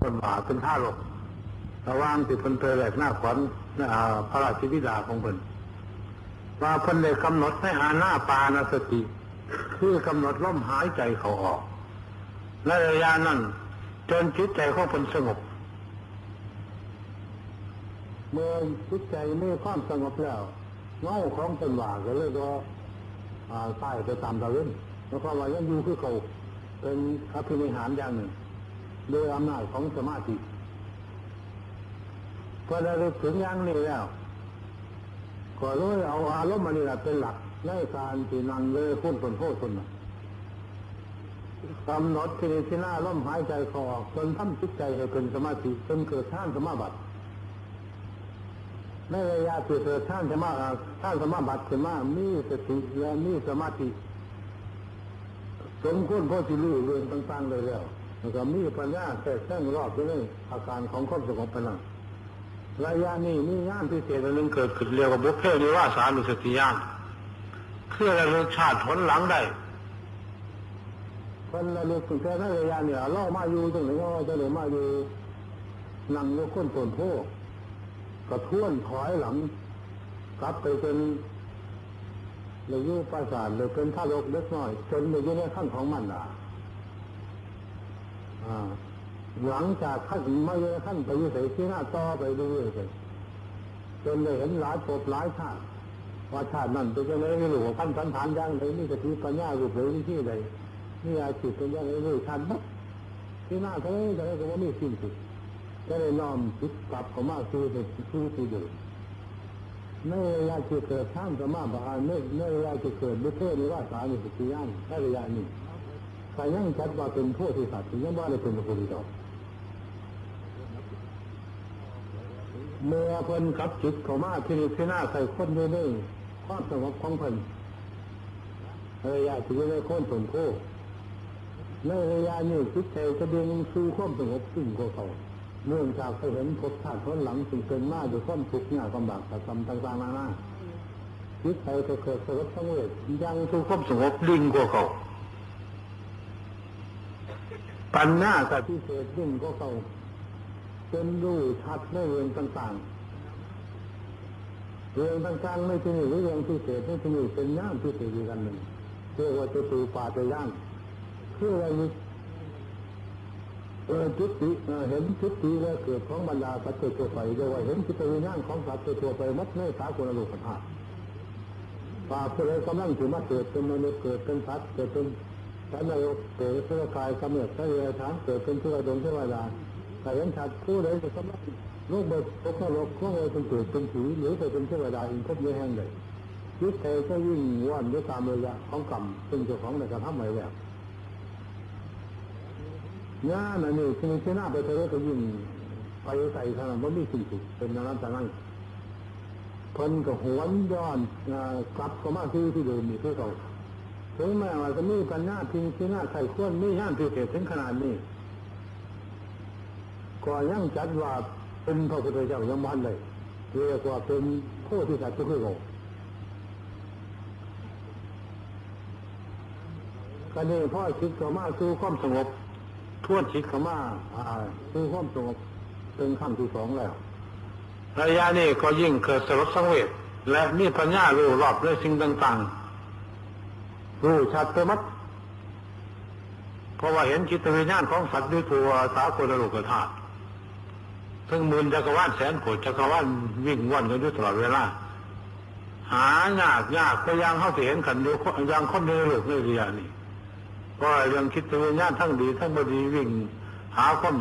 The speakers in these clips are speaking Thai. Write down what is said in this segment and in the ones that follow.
คนหมาเป็นท่าหลบระว่างที่เพิ่นเตยแหลกหน้าขวัญพระราชบิดาของเพิ่นว่าเพิ่นได้กำหนดให้อาหน้าปานาสติ คือกำหนดลมหายใจเขาออกในระยะนั้นจนจิตใจของเพิ่นสงบ เมื่อจิตใจไมีความสงบแล้วเงาของเป็นว่าก็เลยก็อ่าใต้ไปตามตะเวนแล้วก็ว่ายังอยู่คือเขาเป็นอภินิหารอย่างหนึ่ง โดยอำนาจของสมาธิพอได้รู้ถึงอย่างนี้แล้วก็เลยเอาอารมณ์มันนี่แหละเป็นหลักในการที่นั่งเลยพุ่นตนโทษตนนะกำหนดที่นี่ที่หน้าลมหายใจเขาออกจนทำจิตใจให้เป็นสมาธิจนเกิดท่านสมาบัติในระยะที่เกิดท่านสมาท่านสมาบัติขึ้นมามีสติและมีสมาธิสมควรพอที่รู้เรื่องต่างๆเลยแล้ว แล้วก็มีปัญญาแทรกแซงรอบไปเลยอาการของความสงบไปนั่นระยะนี้มีญาณพิเศษอันหนึงเกิดขึ้นเรียกว่าบุพเพนิวาสานุสติญาณคือระลึกชาติผลหลังได้คนระลึกถึงแค่ในระยะเนี่ยล่อมาอยู่ตรงไหนก็จะเหลือมาอยู่นั่งยกก้นตนโพกกระท้วนถอยหลัง กลับไปเป็นเลยอยู่ประสาทเลยเป็นท่ารกเล็กน้อย จนเลยอยู่ในขั้นของมันอะ หลังจากขั้นมาเยอะขั้นไปยุ่ใส่ที่หน้าต่อไปเรื่อยๆไปจนได้เห็นหลายภพหลายชาติว่าชาตินั้นเป็นยังไงไม่รู้ว่านสันฐานยังไงนี่จะทีปัญญาหรูปเลยที่ที่ใดนี่อาชีพเป็นยังไงไม่รู้ชาตินัที่หน้าเท่านี้แต่ก็ว่าไม่สิ้นสุดก็เลยน้อมจิตกลับเข้ามาสู่ในสู่ที่เดิมในระยะที่เกิดท่านสมาบานในในระยะที่เกิดบุเทนิวาสามีสุขียานในระยะนี้ แต่ยังชัดว่าเป็นโพธิสัตว์ยังว่าได้เป็นพระพุทธเจ้าเมื่อเพิ่นกับจิตเข้ามาที่นี่ที่หน้าใส่คนด้วยนี่ความสงบของเพิ่นระยะที่ได้ค่นผลโพในระยะนี้จิตใจจะเดึงสู่ความสงบสิ่งกว่าเขาเนื่องจากเขาเห็นภพชาติคนหลังสิ่งเป็นมากด้วยความทุกข์ยากลำบากกระทำต่างๆนานาจิตใจจะเกิดสงบสงบยังสู่ความสงบดิ่งกว่าเขา ปัญญากับพิเศษยิ่งก็เขาจนรู้ชัดในเรื่องต่างๆเรื่องต่างๆไม่ที่นี่หรือเรื่องพิเศษไม่ที่นี่เป็นย่ามพิเศษอีกันหนึ่งเรียกว่าจะตูป่าจะย่างคืออะไรเออจุติเออเห็นจุติแล้วเกิดของบรรดาสัตว์ทั่วไปเรียกว่าเห็นจิตวิญญาณของสัตว์ทั่วไปมัดในสากลโลกธาตุป่าผู้ใดกำลังถือมาเกิดเป็นมนุษย์เกิดเป็นสัตว์เกิดเป็น ฉันนายเกิดเพื่อกายกำเนิดพระเรือฐานเกิดเป็นเพื่อดงเทวาดาแต่ยังชัดผู้ใดจะสำนักโลกเบิดตกนรกข้องเลยเป็นเกิดเป็นผีหรือไปเป็นเทวดาอินทบเยแห่งใดยึดเทก็ยิ่งว่อนด้วยตามระยะของกรรมเป็นเจ้าของในการทำใหม่แบบงานอันนี้ที่ที่หน้าไปเทเลก็ยิ่งไปใส่ขนาดว่ามีสิ่งสุดเป็นนั้นแต่นั้นคนก็หวนย้อนกลับเข้ามาที่ที่เดิมนี่คือเขา ถึงแม้ว่าจะมีปัญญาพิงที่หน้าใส่ข้วมีย่านพิเศษถึงขนาดนี้ก็ยังจัดว่าเป็นพระพุทธเจ้ายังวันเลยเรียกว่าเป็นโพธิสัตว์ทุกข์โลกก็นี่พ่อชิดข้ามาสู่ความสงบทวนชิดข้ามาอ่าสู่ความสงบเป็นขั้นที่สองแล้วระยะนี้ก็ยิ่งเกิดสลดสังเวชและมีปัญญารู้รอบในสิ่งต่างๆ รู้ชัดไปมัดเพราะว่าเห็นจิตวิญญาณของสัตว์ด้วยตัวสากลโลกธาตุทั้งหมื่นจักรวาลแสนโกดจักรวาลวิ่งว่อนกันอยู่ตลอดเวลาหายากยากก็ยังเข้าเห็นขันอยู่ยังคนในโลกในเรียนี่ก็ยังคิดวิญญาณทั้งดีทั้งบดีวิ่ง หาคน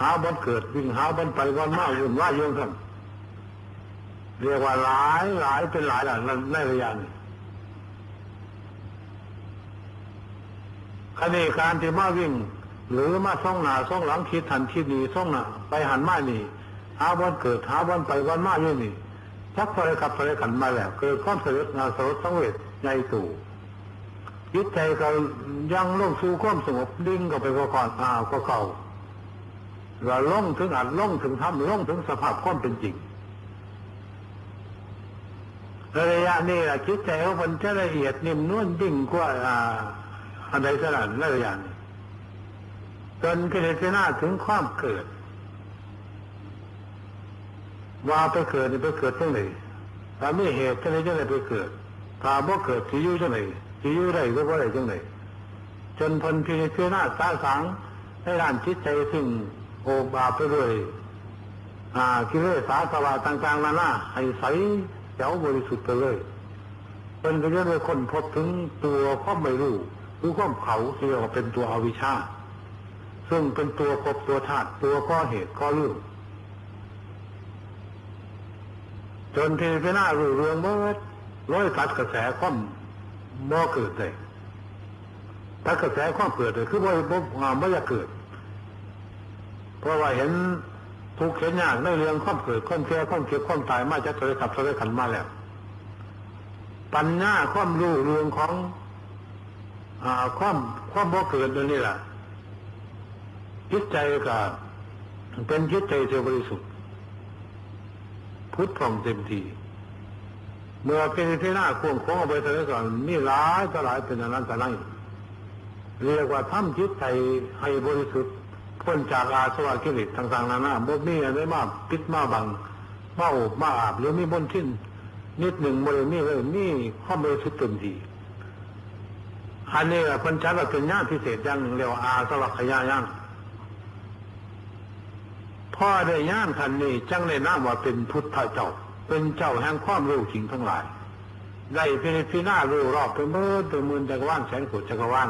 หาบันเกิดวิ่งหาบันไปวันมาวุ่นว่าเยอะทั้งเรียกว่าหลายหลายเป็นหลายหลายในระยะนี้ ขณะการที่มาวิ่ง หรือมาซ่องหน้าซ่องหลังคิดทันคิดดีซ่องหน้าไปหันมานี่หาวันเกิดหาวันไปวันมาอยู่นี่ชักพลขับพลขันมาแล้วเกิดความสียดนาสลดสังเวชใหญ่ตู่ยึดใจก็ยังลงสู่ความสงบดิ่งก็ไปก็ก่อนอ้าวก็เก่าเราล่งถึงอัดล่งถึงทำล่งถึงสภาพความเป็นจริงระยะนี้แหละคิดใจของมันจะละเอียดนิ่มนวลดิ่งกว่าอ่า อันใดสนั่นระยะนี้จนพิจารณาถึงความเกิด ว่าไปเกิดนี่ไปเกิดที่ไหนถ้าไม่เหตุที่ไหนจะไหนไปเกิดถ้าบ่เกิดที่อยู่ที่ไหนที่อยู่ได้ก็บ่ได้จังไหนจนพ้นพิจารณาสาสังในด้านจิตใจซึ่งโอบาไปด้วยอ่ากิเลสสาสวะต่างๆนานาให้ใสแจ๋วบริสุทธิ์ไปเลยเป็นก็จะได้คนพบถึงตัวความไม่รู้ หรือความเขาเรียกว่าเป็นตัวอวิชชา ซึ่งเป็นตัวภพตัวธาตุตัวข้อเหตุข้อรื่องจนเทพนารู้เรื่องเมื่อร้อยตัดกระแสความบ่เกิดเลยตัดกระแสความเกิดเลยคือบ่บ่อ่าไม่อยากเกิด เพราะว่าเห็นทุกข์เห็นยากในเรื่องความเกิดความแก่ความเจ็บความตายมาจากทะเลขับทะเลขันมาแล้ว ปัญญาความรู้เรื่องของ ความความบ่เกิดตัวนี้แหละจิตใจก็เป็นจิตใจที่บริสุทธิ์พุทธผ่องเต็มทีเมื่อเป็นที่หน้าควงโค้งเอาไปเสด็จก่อนมีหลายต่อหลายเป็นอนันตนัยเรียกว่าทำจิตใจให้บริสุทธิ์พ้นจากอาสวะกิเลสต่างๆนานาบ่มีอะไรมาปิดมาบังมาอบมาอาบหรือมีบนทิ้นนิดหนึ่งบริมีเลยมีข้อมบริสุทธิ์เต็มที อันนี้แหละคนชัดว่าเป็นญาติพิเศษอย่างหนึ่งเรียกว่าอาสวัคยาย่างพ่อได้ย่านคันนี้จังในน้าว่าเป็นพุทธเจ้า เป็นเจ้าแห่งความรู้จริงทั้งหลาย ได้พินิจพิจารู้รอบเป็นเมื่อเป็นมื่นจักรวาลแสนโกฏจักรวาล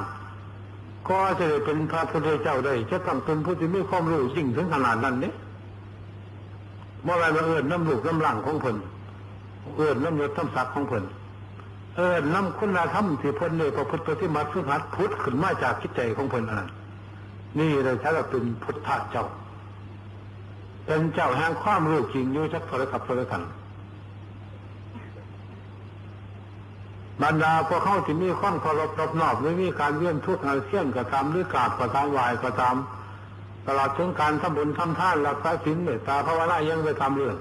ก็จะได้เป็นพระพุทธเจ้าได้จะต้องเป็นผู้ที่มีความรู้จริงถึงขนาดนั้นเนี่ยเมื่อไรมาเอิญน้ำลูกน้ำหลังของเพิ่นเอิญน้ำยศน้ำศักดิ์ของเพิ่น เออนำคุณธรรมที่เพิ่นเลยประพฤติปฏิบัติสุหัดพุทธขึ้นมาจากจิตใจของเพิ่นอันนั้นนี่เลยใช้ว่าเป็นพุทธเจ้า เป็นเจ้าแห่งความรู้จริงอยู่ชักโทรศัพท์โทรกันบรรดาพวกเขาที่มีความเคารพรบนอบหรือมีการเวียนทุกข์อาเซียนก็ตามหรือกราบก็ตามไหวก็ตามตลอดถึงการทำบุญทำทานรักษาศีลเมตตาภาวนายังไปทำเรื่อง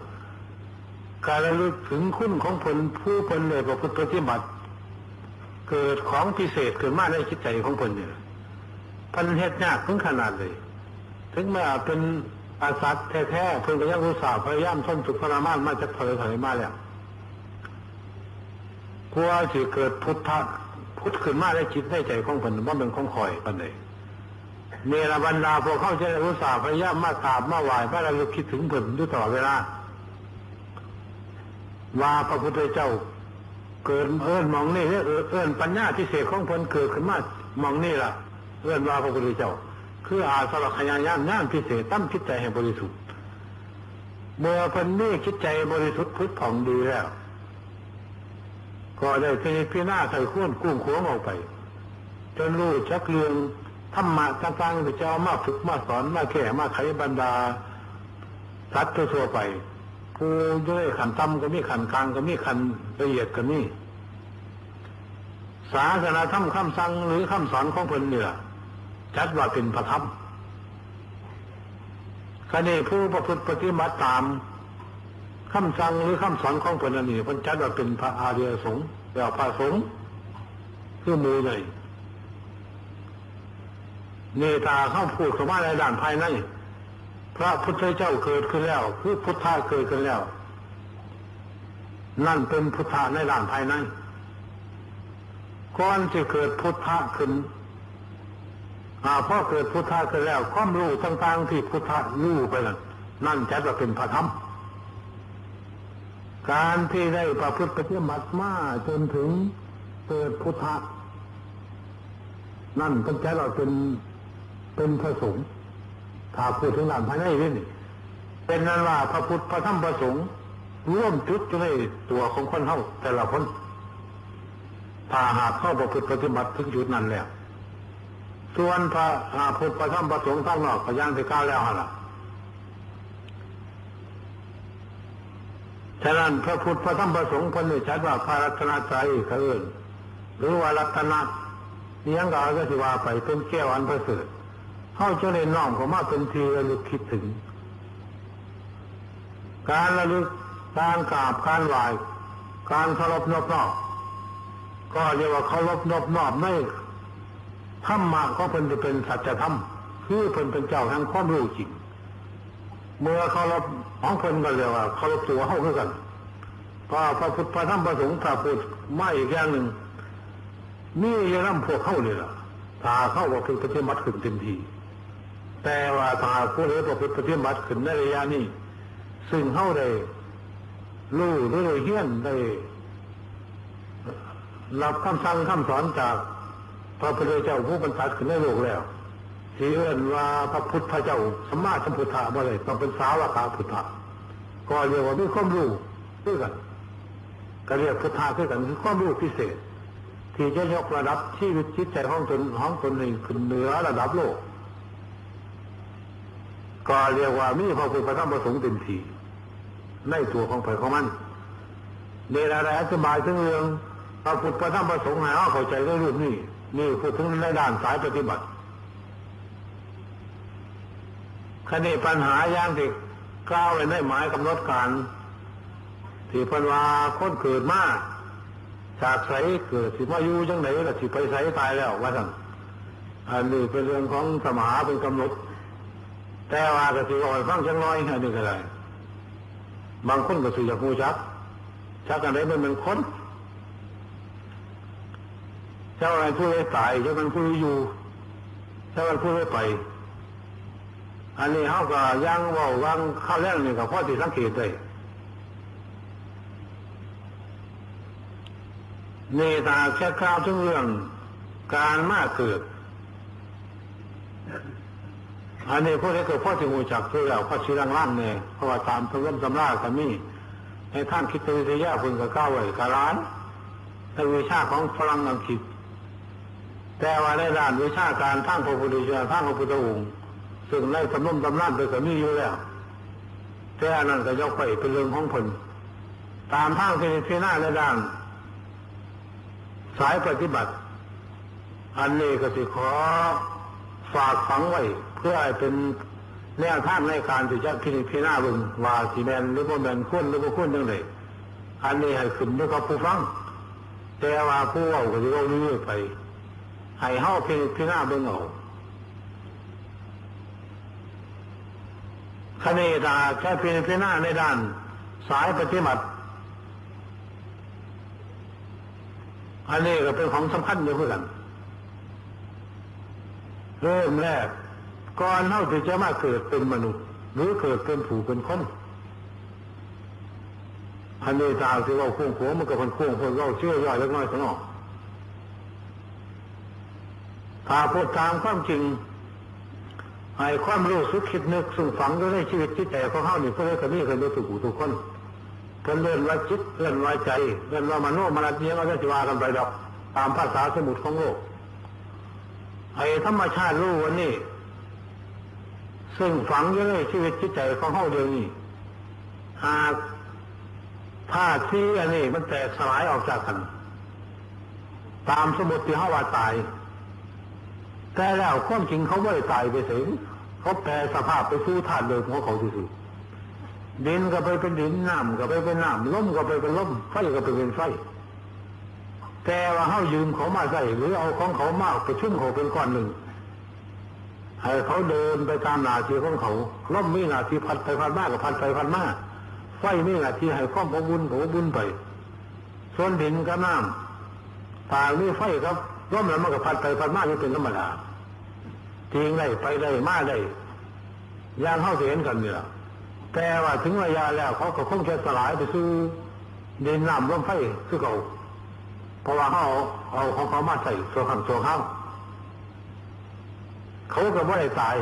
การระลึกถึงคุณของผลผู้ผลเลยประพฤติปฏิบัติ เกิดของพิเศษขึ้นมาในจิตใจของผลเนี่ยพันเหตุยากถึงขนาดเลย ถึงแม้เป็นอาสัตแท้ๆเพิ่งก็ยังรู้สาห์พยายามทนทุกข์ทรมานมาจากเผยเผยมาแล้วกลัวจะเกิดพุทธะพุทธขึ้นมาในจิตในใจของผลว่าเป็นของคอยปันเลยเนรบรรดาพวกเข้าใจรู้สาห์พยายามมากราบมาไหวมาระลึกคิดถึงผลด้วยตลอดเวลา ว่าพระพุทธเจ้า เกิดเอื้อนมองนี่เอื้อนปัญญาพิเศษของเพนเกิดขึ้นมามองนี่ล่ะ เอื้อนว่าพระพุทธเจ้า คืออาสวัคยายานย่านพิเศษตั้มจิตใจให้บริสุทธิ์เมื่อเพิ่นนี่คิดใจบริสุทธิ์พุทธผ่องดีแล้ว ก็ได้พิพิณาใส่ข้นกุ้งขวงออกไป จนรู้ชักเรื่องธรรมะต่างๆที่จะเอามาฝึกมาสอนมาแก่มาไขบรรดาสัตว์ทั่วไป ผู้ด้วยขันต่ำก็มีขันกลางก็มีขันละเอียดก็มีศาสนาธรรมคำสั่งหรือคำสอนของเพิ่นเนี่ยจัดว่าเป็นพระธรรมคณีผู้ประพฤติปฏิบัติตามคำสั่งหรือคำสอนของเพิ่นอันนี้เพิ่นจัดว่าเป็นพระอาเริยสงฆ์แบบพระสงฆ์คือมือใหญ่เนตาเข้าพูดคำว่าในด้านภายใน พระพุทธเจ้าเกิดขึ้นแล้วคือพุทธะเกิดขึ้นแล้ว นั่นเป็นพุทธะในด้านภายในก่อนจะเกิดพุทธะขึ้นอาพอเกิดพุทธะขึ้นแล้วความรู้ต่างๆที่พุทธะรู้ไปนั่นนั่นจะว่าเป็นพระธรรมการที่ได้ประพฤติปฏิบัติมาจนถึงเกิดพุทธะนั่นก็จะว่าเป็นเป็นพระสงฆ์ ถ้าพูดถึงหลังภายในนี่เป็นนั้นว่าพระพุทธพระธรรมพระสงฆ์ร่วมจุดอยู่ในตัวของคนเท่าแต่ละคนถ้าหากเข้าประพฤติปฏิบัติถึงจุดนั้นแล้วส่วนพระพุทธพระธรรมพระสงฆ์ทั้งนอกก็ยังที่ก้าวแล้วฮะล่ะฉะนั้นพระพุทธพระธรรมพระสงฆ์คนนี้ชัดว่าพระรัตนตรัยเขาเอินหรือว่ารัตนะเลี้ยงกาก็สิว่าไปเป็นแก้วอันประเสริฐ เข้าเจริญน้อมก็มาเป็นทีระลึกคิดถึง การระลึกการกราบการไหวการเคารพนอบนอบก็เรียกว่าเคารพนอบนอบในธรรมะก็เป็นจะเป็นสัจธรรมคือเพิ่นเป็นเจ้าทางความรู้จริง เมื่อเขารับของเพิ่นก็เรียกว่าเขารับตัวเข้าคือกันพระพระพุทธพระธรรมพระสงฆ์ถ้าพูดไม่อีกอย่างหนึ่งนี่ยังนำพวกเข้าเลยล่ะตาเข้าว่าคือปฏิบัติขึ้นเต็มที แต่ว่าตาผู้ใดประพฤติปฏิบัติขึ้นในระยะนี้ ซึ่งเข้าได้รู้หรือได้เฮี้ยนได้รับคำสั่งคำสอนจากพระพุทธเจ้าผู้บรรพขึ้นในโลกแล้วที่เอื้อนว่าพระพุทธเจ้าสมมาสัมพุทธะบ่เลยต้องเป็นสาวกาพุทธะก็เรียกว่ามีความรู้ด้วยกันก็เรียกพุทธะด้วยกันคือความรู้พิเศษ ที่จะยกระดับชีวิตจิตใจของตนของตนเองขึ้นเหนือระดับโลก ก็เรียกว่ามีพระพุทธพระธรรมพระสงฆ์เต็มทีในตัวของเผยของมันในรายละเอียดอธิบายถึงเรื่องพระพุทธพระธรรมพระสงฆ์ให้เข้าใจในรูปนี้นี่พูดถึงในด้านสายปฏิบัติคดีปัญหาอย่างที่กล่าวไว้ในหมายกำหนดการที่พันวาคนเกิดมาจากใสเกิดสิมาอยู่จังไหนล่ะสิไปใสตายแล้วว่าสั่งอันนี้เป็นเรื่องของสมาเป็นกำหนด แต่ว่าก็สิอ่อยฟังจังน้อยอันนี้ก็ได้บางคนก็สิอยากมูจักชักกันได้มันเป็นคนเจ้าอะไรผู้ได้ตายเจ้ามันผู้ได้อยู่เจ้ามันผู้ได้ไป อันนี้เขาก็ยังว่าวางข้าวแรกนี่กับพ่อที่สังเกตได้นี่ตาแค่คราวถึงเรื่องการมาเกิด อันนี้พวกนี้เกิดพ่อที่หูจักคือแล้วพ่อชีรังล่างเนี่ยเพราะว่าตามพระร่มตำราคามีให้ท่านคิดตวิทยาคุณกับก้าวไว้กาล้านในวิชาของฝรั่งอังกฤษ แต่ว่าในด้านวิชาการทั้งพระพุทธเจ้าทั้งพระพุทธองค์ซึ่งในสำนมตำนานไปก็มีอยู่แล้วแต่อันนั้นก็ยกไปเป็นเรื่องของผลตามทางที่พิจารณาในด้านสายปฏิบัติ อันนี้ก็สิขอ ฝากฝังไว้เพื่อให้เป็นแนวทางในการที่จะพิจารณาบึงว่าสีแมนหรือว่าแมนคุ้นหรือว่าคุ้นยังไงอันนี้ให้ขึ้นด้วยกับผู้ฟัง แต่ว่าผู้เอาก็จะเอานี้ไป ให้เฮาพิจารณาบิ่งเอาคเนตาแค่พิจารณาในด้าน สายปฏิบัติอันนี้ก็เป็นของสำคัญอยู่เหมือนกัน เริ่มแรกก่อนเท่าที่จะมาเกิดเป็นมนุษย์ หรือเกิดเป็นผู้เป็นคนอันนี้ตามที่เราคุ้งหัวมันก็เป็นคุ้งคนเราเชื่อย่อยเล็กน้อยข้างนอกถ้าพูดตามความจริงให้ความรู้สึกคิดนึกซึ่งฝังอยู่ในชีวิตจิตใจของเขานี่เพื่อจะมีกันด้วยทุกผู้ทุกคนเพิ่นเลื่อนไว้จิตเลื่อนไว้ใจเลื่อนว่ามโนมนัสเนี้ยก็จะว่ากันไปดอก ตามภาษาสมุดของโลก ไอ้ธรรมชาติรู้วันนี้ ซึ่งฝังอยู่ในชีวิตจิตใจของเขาเดียวนี้หากธาตุที่อันนี้มันแตกสลายออกจากกัน ตามสมุดที่เขาว่าตาย แต่แล้วความจริงเขาไม่ได้ตายไปเสียเขาแปลสภาพไปสู่ธาตุเดิมของเขาสิดินก็ไปเป็นดินน้ำก็ไปเป็นน้ำล้มก็ไปเป็นล้มไฟก็ไปเป็นไฟ แต่ว่าเขายืมเขามาใส่หรือเอาของเขามากไปชุ่มเขาเป็นก้อนหนึ่งให้เขาเดินไปตามหน้าทีของเขาล่มมีหน้าทีพัดไปพัดมากกับพัดไปพัดมากไฟมีหน้าทีให้ข้อมบุญของบุญไปส่วนดินกับน้ำต่างนี่ไฟครับล่มแล้วมันก็พัดไปพัดมากนี่เป็นธรรมดาทิ้งได้ไปได้มาได้ยางเข้าเห็นกันเนี่ยแต่ว่าถึงระยะแล้วเขาก็คงจะสลายไปสู่ดินน้ำลมไฟคือเขา เพราะว่าเขาเอาของเขามาใส่ตัวขังตัวข้าวเขาก็ไม่ได้ตาย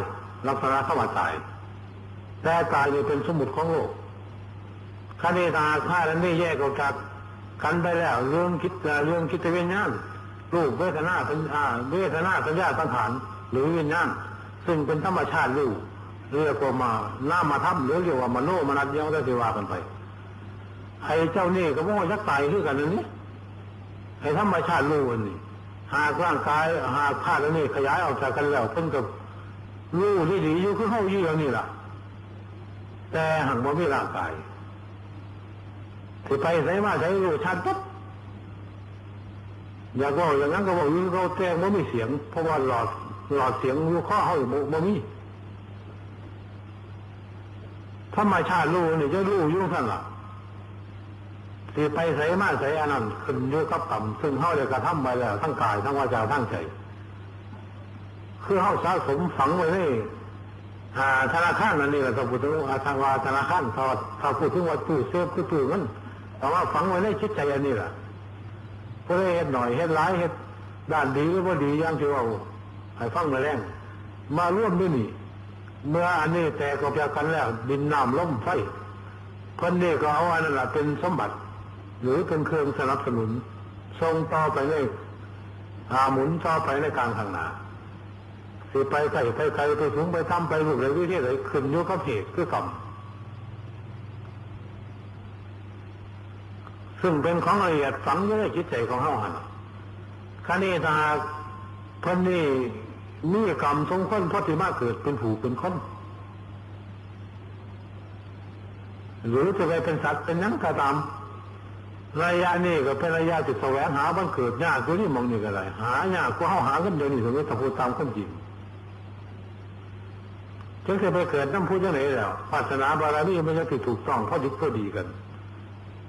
ลักษณะเขาว่าตาย แต่ตายนี่เป็นสมุดของโลกคดีตาฆ่านั้นไม่แยกออกจากกันไปแล้ว เรื่องคิดเรื่องคิดวิญญาณรูปเวทนาสัญญาเวทนาสัญญาสังขารหรือวิญญาณซึ่งเป็นธรรมชาติรูปเรียกว่ามาหน้ามาทำหรือเรียกว่ามโนมนัสยังได้สิว่ากันไปไอ้เจ้านี่ก็ว่ายักษ์ตายขึ้นกันนั่ นนี่ไอ้ธรรมชาติรู้อันนี้หากร่างกายหากธาตุอันนี้ขยายออกจากกันแล้วเพิ่งกับรู้ที่ดีอยู่คือเข้าอยู่อย่างนี้ล่ะ แต่หังว่าไม่ร่างกายที่ไปใส่มาใส่รู้ชัดปุ๊บอยากว่าอย่างนั้นก็บอกอยู่เขาแจ้งว่ามีเสียง เพราะว่าหลอดหลอดเสียงรู้ข้อเขาอยู่บ่มีธรรมชาติรู้นี่จะรู้อยู่ท่านล่ะ สิไปใส่มาใส่อันนั้นขึ้นอยู่กับกรรมซึ่งเขาได้กระทำไปแล้วทั้งกายทั้งวาจาทั้งใจคือเขาสะสมฝังไว้ในหาธนาคารนั่นนี่แหละถ้าพูดถึงอาทางวาธนาคารถ้าถ้าพูดถึงว่าตู้เซฟคือตู้เงินแต่ว่าฝังไว้ในจิตใจอันนี้แหละก็ได้เห็ดหน่อยเห็ดร้ายเห็ดด้านดีหรือว่าดีอย่างที่ว่าให้ฟังมาแรงมาร่วมด้วยนี่เมื่ออันนี้แต่ก็เพียกันแล้ว ดินน้ำล้มไฟคนนี้ก็เอาอันนั้นแหละเป็นสมบัติ หรือเป็นเครื่องสนับสนุนส่งต่อไปในหาหมุนต่อไปในกลางทางหนาสิไปไกลไปไกลไปสูงไปต่ำไปรูปไรวิธีไหนขึ้นโยกับเหตุคือกรรมซึ่งเป็นของละเอียดฝังอยู่ในจิตใจของเฮาหันคณีตาเพิ่นนี่มีกรรมทรงคนพอที่มาเกิดเป็นผู้เป็นคนหรือจะไปเป็นสัตว์เป็นยังก็ตาม ระยะนี้ก็เป็นระยะที่แสวงหาบังเกิดยากตัวนี้มองนี่ก็ได้หายากก็เฮาหากันเดี๋ยวนี้สมมติถ้าพูดตามความจริงถึงจะไปเกิดน้ำพูดยังไงแล้วศาสนาบารมีมันจะติดถูกต้องเพราะดีก็ดีกัน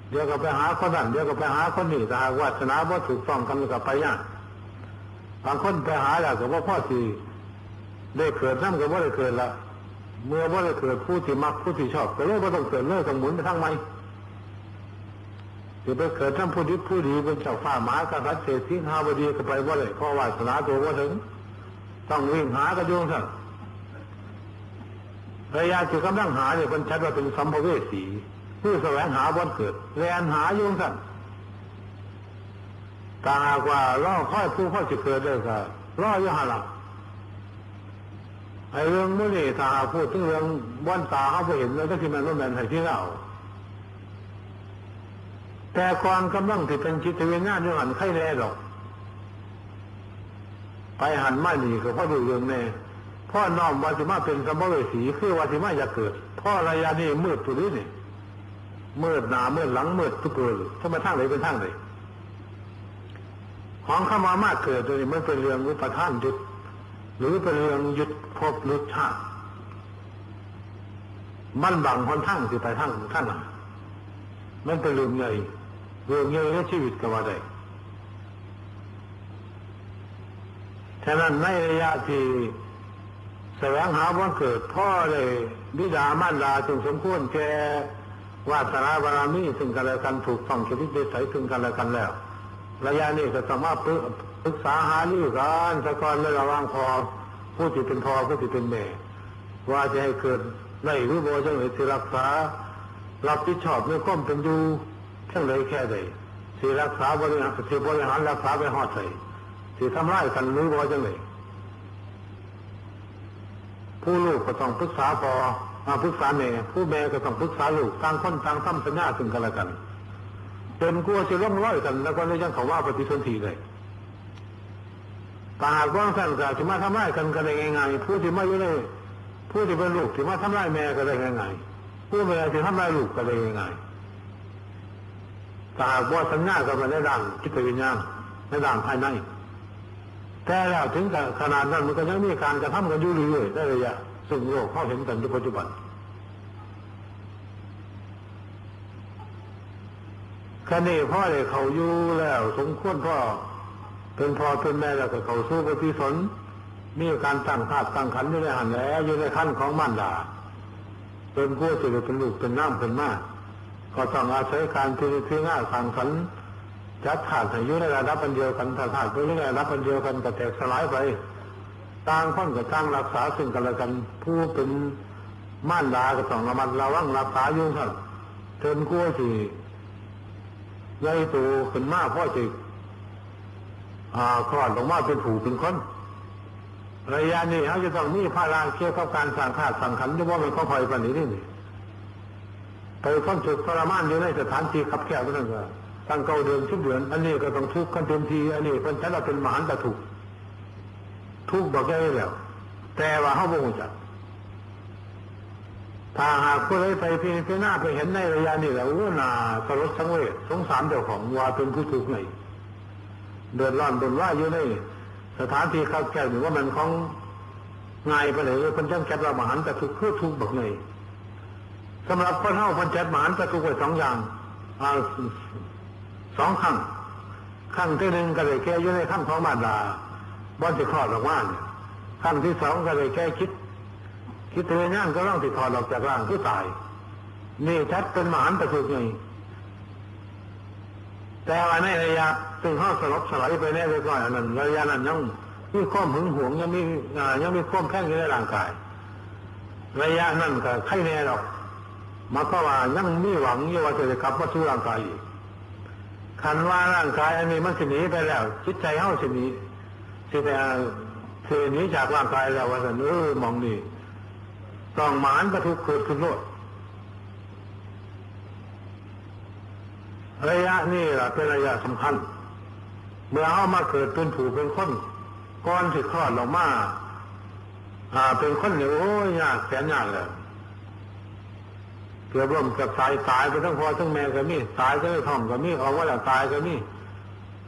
เดี๋ยวก็ไปหาคนนั้นเดี๋ยวก็ไปหาคนนี้แต่หากวาสนาว่าถูกต้องกันก็ไปยากบางคนไปหาแล้วก็ว่าพ่อที่ได้เกิดน้ำก็ว่าได้เกิดละเมื่อว่าได้เกิดผู้ที่มักผู้ที่ชอบก็เลยว่าต้องเกิดเลยต้องหมุนไปทางใหม จะไปเกิดท่านผู้ดีผู้ดีเป็นเจ้าฟ้าหมากษัตริย์เศรษฐีฮาบดีก็ไปว่าเลยเพราะวาสนาตัวว่าถึง ต้องวิ่งหากระโยงท่านระยะที่กำลังหาเนี่ยมันชัดว่าเป็นสัมภเวสีผู้แสวงหาวันเกิดแรนหาโยงท่านตาหากว่าล่อค่อยผู้ค่อยจะเกิดได้ก็ล่อยหันหลังไอ้เรื่องมื่อนี่ถ้าหากพูดถึงเรื่องวันตาเขาไปเห็นแล้วก็ที่มันว่าแมนไทยที่เรา แต่ก่อนกำลังที่เป็นจิตวิญญาณอยู่หันไข่แน่หรอก ไปหันไม่หนีก็เพราะดูเรื่องแน่พ่อน้อมวาสิมาเป็นสัมภเวสีคือวาสิมาอยากเกิด พ่อระยะนี้มืดตัวนี้นี่มืดหนามืดหลังมืดทุกเกิดถ้ามาทางไหนเป็นทางไหนของเข้ามามากเกิดตัวนี้มันเป็นเรื่องอุปทานยุดหรือเป็นเรื่องยุดพบลุดชาติมันบังคนทั้งสิไปทั้งท่านอะมันเป็นเรื่องใหญ่ ชีวิตก็ว่าได้ฉะนั้นในระยะที่แสวงหาวันเกิดพ่อเลยบิดามารดาจึงสมควรแก่วาสนาบารมีซึ่งกันและกันถูกต้องชีวิตเดสัยซึ่งกันและกันแล้ว ระยะนี้ก็สามารถปรึกษาหารือกันสะกอนในระว่างพอผู้ที่เป็นพ่อผู้ที่เป็นแม่ว่าจะให้เกิดในหรือบ่จังเลยที่รักษารับผิดชอบในความเป็นอยู่ ทั้งเลยแค่ใดที่รักษาบริหารที่บริหารรักษาไปหอดใส่ที่ทำร้ายกันหรือบ่จังเลยผู้ลูกก็ต้องปรึกษาพอมาปรึกษาแม่ผู้แม่ก็ต้องปรึกษาลูกต่างคนต่างทำสัญญาถึงกันและกันจนกลัวจะร่องร้อยกัน แล้วก็เลยยังเขาว่าปฏิสนธิเลยตาหากว่าท่นก็จะมาทำร้ายกันกันได้ง่ายๆผู้ที่ไม่อยู่ในผู้ที่เป็นลูกที่มาทำร้ายแม่ก็ได้ง่ายๆผู้แม่ที่ทำร้ายลูกก็ได้ง่ายๆ ตาหากว่าสัญญากันมาในด้านจิตวิญญาณในด้านภายในแต่แล้วถึงขนาดนั้นมันก็ยังมีการกระทำกันอยู่เรื่อยๆได้ระยะซึ่งโลกเขาเห็นกันในปัจจุบันคันนี้พ่อเลยเขาอยู่แล้ว สมควรพ่อเป็นพ่อเป็นแม่แล้วก็เขาสู้ปฏิสนมีการตั้งภาพตั้งขันอยู่ในหันแล้วอยู่ในขั้นของมารดาเป็นกู้จเป็นลูกเป็นน้ำเป็นมาก ก็ต้องอาศัยการพิจารณาตั้งขันจัดถาดให้อยู่ในระดับอันเดียวกันถ้าถาดไปในระดับอันเดียวกันก็แตกสลายไปต่างคนก็ต่างรักษาซึ่งกันและกัน ผู้เป็นม่านดาก็ต้องระมัดระวังรักษาอยู่ท่านเทินกู้สิใหญ่โตขึ้นมากพ่อจิอ่าคลอดออกมาเป็นผูเป็นคนระยะนี้เขาจะต้องมีพาราเกี่ยวกับการสั่งขาดสั่งขันจะว่ามันก็คอยปันนี้นี่ ไปค้นจุดทรมานอยู่ในสถานที่ขับแคบนั่นก็ตั้งเก่าเดือนชุดเดือน อันนี้ก็ต้องทุกข์กันเต็มทีอันนี้เป็นฉันเราเป็นมหันตทุกทุกข์บอกแก้แล้ว แต่ว่าเขาบ่งจักถ้าหากผู้ใดไปเพียงหน้าไปเห็นในระยะนี้แล้วว่านาสลดสังเวชสงสารเจ้าของว่าเป็นผู้ถูกไหนเดือดร้อนบนว่าอยู่ในสถานที่ข้าวแก้วหรือว่ามันของง่ายไปเลยคนจังแคบเรามหันแต่ทุกเพื่อทุกแบบเลย สำหรับคนเฮาคนจัดมหันแต่ทุกไว้สองอย่างอาสองครั้งครั้งที่หนึ่งก็เลยแก้อยู่ในขั้นของมารดาบ่อนจะคลอดออกมาเนี่ยครั้งที่สองก็เลยแก้คิด คิดเตือนย่างก็ต้องติดถอดออกจากร่างผู้ตาย นี่ชัดเป็นหมหันตสุกไงแต่ว่าในระยะซึ่งเขาสลบสลายไปแน่เลยก่อนอันนั้นระยะนั้นยังมีความหึงหวงยังมียังมีความแข็งอยู่ในร่างกาย ระยะนั้นก็ไข้แน่หรอก มันก็ว่ายังมีหวังอยู่ว่าจะกลับมาสู่ร่างกายอีกคันว่าร่างกายอันนี้มันสิหนีไปแล้วจิตใจเฮาสิหนีสิแต่คือหนีจากร่างกายแล้วว่าสันเออมองนี่ต้องหมานประทุกเกิดขึ้นโลดระยะนี้แหละเป็นระยะสำคัญ เมื่อเอามาเกิดเป็นผูเป็นคนก้อนที่คลอดออกมาอ่า เป็นคนเนี่ยโอ้ยยากแสนยากเลย เกือบร่มเกือบตายตายไปทั้งพ่อทั้งแม่ก็มีตายก็ไม่ท้องก็มีออกว่าแล้วตายก็มี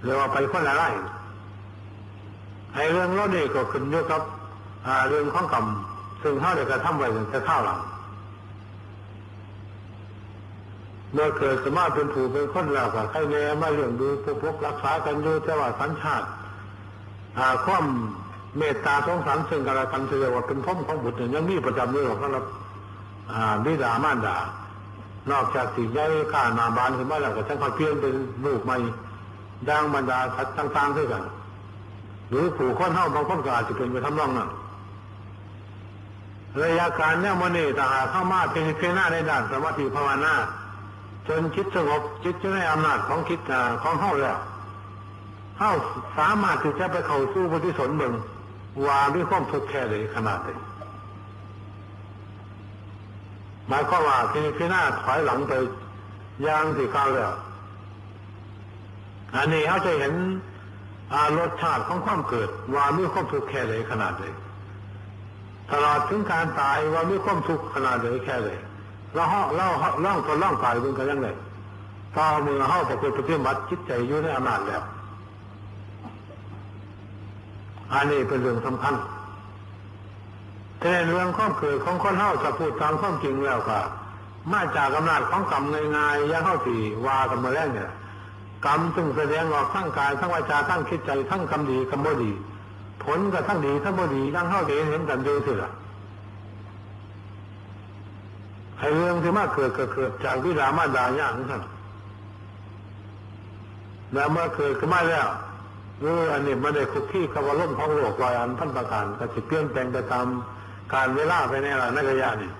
เรียกว่าไปคนละไร่ไอเรื่องรถนี่ก็ขึ้นอยู่กับเรื่องของกรรมซึ่งเขาเด็กกระทำไว้ตั้งแต่าหลังเมื่อเกิดสมาเป็นผู้เป็นคนแล้วก็ใครแน่มาเรื่องดูพวกพวกรักษากันอยู่แต่ว่าสัญชาติอ่าความเมตตาสงสารซึ่งกันและกันเรียว่าเป็นพ่อของบุตรยังมีประจำเลยหรอกสำหรับ บิดามารดานอกจากสิ่งใหญ่ข้านาบานขึ้นมาแล้วก็ทั้งเขาเปลี่ยนเป็นลูกใหม่ดังบรรดาสัตว์ต่างๆด้วยกัน หรือผู้คนเท่าบางคนก็อาจจะเป็นไปทำนองนั้นระยะการเนี่ยมันนี่ถ้าหากเข้ามาเป็นเพียงหน้าในด้านสมาธิภาวนาจนจิตสงบจิตจะได้อำนาจของคิดของเฮาแล้วเฮาสามารถที่จะไปเข้าสู้ปฏิสนเบิงว่าด้วยความทุกข์แค่ไหนขนาดไหน หมายความว่าที่ที่หน้าถอยหลังไปย่างสี่ข้าวแล้วอันนี้เขาจะเห็นรสชาติของความเกิด ว่ามีความทุกข์แค่ไหนขนาดไหนตลอดถึงการตายว่ามีความทุกข์ขนาดไหนแค่ไหนเราเฮาเราเล่าก็เล่าตายเป็นกันยังไงต่อเมื่อเฮาประพฤติปฏิบัติจิตใจอยู่ในอำนาจแล้ว อันนี้เป็นเรื่องสำคัญ แต่เรื่องความเกิดของคนเฮาจะพูดตามความจริงแล้วก็มาจากอำนาจของกรรมง่ายๆย่างเฮาสี่วากันมาแล้วเนี่ยกรรมซึ่งแสดงออกทั้งกายทั้งวาจาทั้งคิดใจทั้งกรรมดีกรรมบ่ดี ผลก็ทั้งดีทั้งบ่ดียังเฮาเห็นเห็นกันอยู่สิล่ะไอ้เรื่องที่มาเกิดก็เกิดจากวิรามาดาอย่างนั้นแล้วเมื่อเกิดขึ้นมาแล้วเอออันนี้ไม่ได้คุกคีกับว่าล่มของโลกวายอันพันประการก็จะเปลี่ยนแปลงไปตาม การเวลาไปแน่ละนักยาตินี่